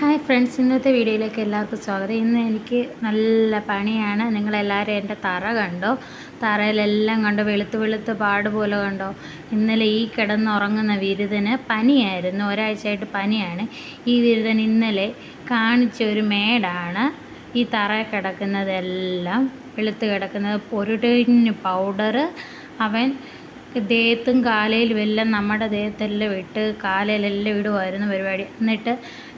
Hi friends ഇന്നത്തെ വീഡിയോയിലേക്ക് എല്ലാവർക്കും സ്വാഗതം. ഇന്ന് എനിക്ക് നല്ല പണിയാണ്. നിങ്ങളെല്ലാവരും എന്റെ തറ കണ്ടോ? തറയിലെല്ലാം കണ്ടോ? വെളുത്ത് വെളുത്ത് പാട് പോലെ കണ്ടോ? ഇന്നലെ ഈ കിടന്നുറങ്ങുന്ന വിരുദന് പനിയായിരുന്നു. ഒരാഴ്ചയായിട്ട് പനിയാണ്. ഈ വിരുദൻ ഇന്നലെ കാണിച്ച ഒരു മേടാണ് ഈ തറ കിടക്കുന്നതെല്ലാം. വെളുത്ത് കിടക്കുന്നത് പൊരുടിന് പൗഡർ അവൻ ദേഹത്തും കാലയിലും എല്ലാം നമ്മുടെ ദേഹത്തെല്ലാം ഇട്ട് കാലയിലെല്ലാം ഇടുമായിരുന്നു പരിപാടി. എന്നിട്ട്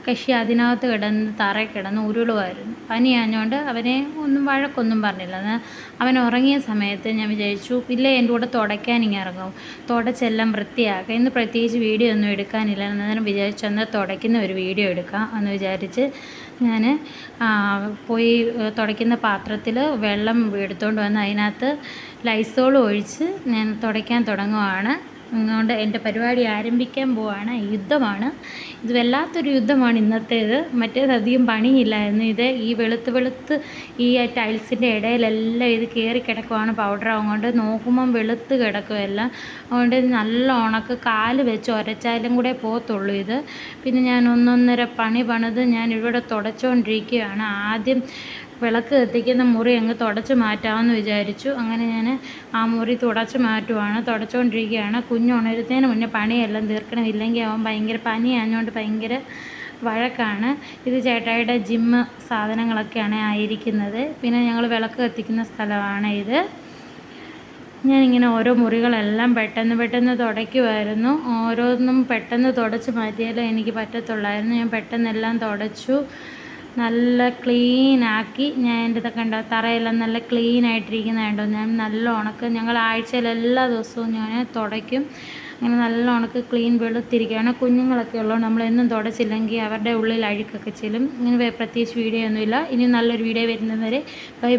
കക്ഷി അതിനകത്ത് കിടന്ന് തറയിൽ കിടന്ന് ഉരുളുമായിരുന്നു പനിയാഞ്ഞുകൊണ്ട് അവനെ ഒന്നും വഴക്കൊന്നും പറഞ്ഞില്ല. അവൻ ഉറങ്ങിയ സമയത്ത് ഞാൻ വിചാരിച്ചു ഇല്ല എന്റെ കൂടെ തുടയ്ക്കാൻ ഇങ്ങനെ ഇറങ്ങും. തുടച്ചെല്ലാം വൃത്തിയാക്കാം. ഇന്ന് പ്രത്യേകിച്ച് വീഡിയോ ഒന്നും എടുക്കാനില്ല. അന്നേരം വിചാരിച്ചു എന്നാൽ തുടയ്ക്കുന്ന ഒരു വീഡിയോ എടുക്കാം. എന്ന് വിചാരിച്ച് ഞാൻ പോയി തുടയ്ക്കുന്ന പാത്രത്തിൽ വെള്ളം എടുത്തുകൊണ്ട് വന്ന് അതിനകത്ത് ലൈസോൾ ഒഴിച്ച് ഞാൻ തുടയ്ക്കാൻ തുടങ്ങുവാണ്. അതുകൊണ്ട് എന്റെ പരിപാടി ആരംഭിക്കാൻ പോവാണ്. യുദ്ധമാണ്. ഇത് വല്ലാത്തൊരു യുദ്ധമാണ് ഇന്നത്തേത്. മറ്റേത് അധികം പണിയില്ലായിരുന്നു. ഇത് ഈ വെളുത്ത് വെളുത്ത് ഈ ടൈൽസിന്റെ ഇടയിലെല്ലാം ഇത് കയറി കിടക്കുവാണ് പൗഡർ. അതുകൊണ്ട് നോക്കുമ്പം വെളുത്ത് കിടക്കുമെല്ലാം അതുകൊണ്ട് നല്ല ഉണക്ക് കാൽ വെച്ച് ഒരച്ചാലും കൂടെ പോകത്തുള്ളൂ ഇത്. പിന്നെ ഞാൻ ഒന്നൊന്നര പണി പണിത് ഞാൻ ഇവിടെ തുടച്ചുകൊണ്ടിരിക്കുകയാണ് ആദ്യം വിളക്ക് കത്തിക്കുന്ന മുറി അങ്ങ് തുടച്ച് മാറ്റാമെന്ന് വിചാരിച്ചു. അങ്ങനെ ഞാൻ ആ മുറി തുടച്ച് മാറ്റുവാണ്. തുടച്ചുകൊണ്ടിരിക്കുകയാണ് കുഞ്ഞുണരുന്നതിന് മുന്നേ പണിയെല്ലാം തീർക്കണം. ഇല്ലെങ്കിൽ അവൻ ഭയങ്കര പനിയാഞ്ഞുകൊണ്ട് ഭയങ്കര വഴക്കാണ്. ഇത് ചേട്ടായിയുടെ ജിമ്മ് സാധനങ്ങളൊക്കെയാണ് ആയിരിക്കുന്നത്. പിന്നെ ഞങ്ങൾ വിളക്ക് കത്തിക്കുന്ന സ്ഥലമാണ് ഇത്. ഞാനിങ്ങനെ ഓരോ മുറികളെല്ലാം പെട്ടെന്ന് പെട്ടെന്ന് തുടയ്ക്കുമായിരുന്നു ഓരോന്നും പെട്ടെന്ന് തുടച്ച് മാറ്റിയാലേ എനിക്ക് പറ്റത്തുള്ളായിരുന്നു. ഞാൻ പെട്ടെന്നെല്ലാം തുടച്ചു. നല്ല ക്ലീനാക്കി ഞാൻ എന്റെ ഇതൊക്കെ ഉണ്ടോ തറയെല്ലാം നല്ല ക്ലീൻ ആയിട്ടിരിക്കുന്നത് കണ്ടോ? ഞാൻ നല്ല ഉണക്ക് ഞങ്ങൾ ആഴ്ചയിൽ എല്ലാ ദിവസവും ഞാൻ തുടയ്ക്കും. അങ്ങനെ നല്ല ഉണക്ക് ക്ലീൻ വെളുത്തിരിക്കുകയാണ്. കുഞ്ഞുങ്ങളൊക്കെ ഉള്ളതുകൊണ്ട് നമ്മൾ എന്നും തുടച്ചില്ലെങ്കിൽ അവരുടെ ഉള്ളിൽ അഴുക്കൊക്കെ ചെല്ലും. ഇങ്ങനെ പ്രത്യേകിച്ച് വീഡിയോ ഒന്നുമില്ല. ഇനി നല്ലൊരു വീഡിയോ വരുന്നതുവരെ. Bye bye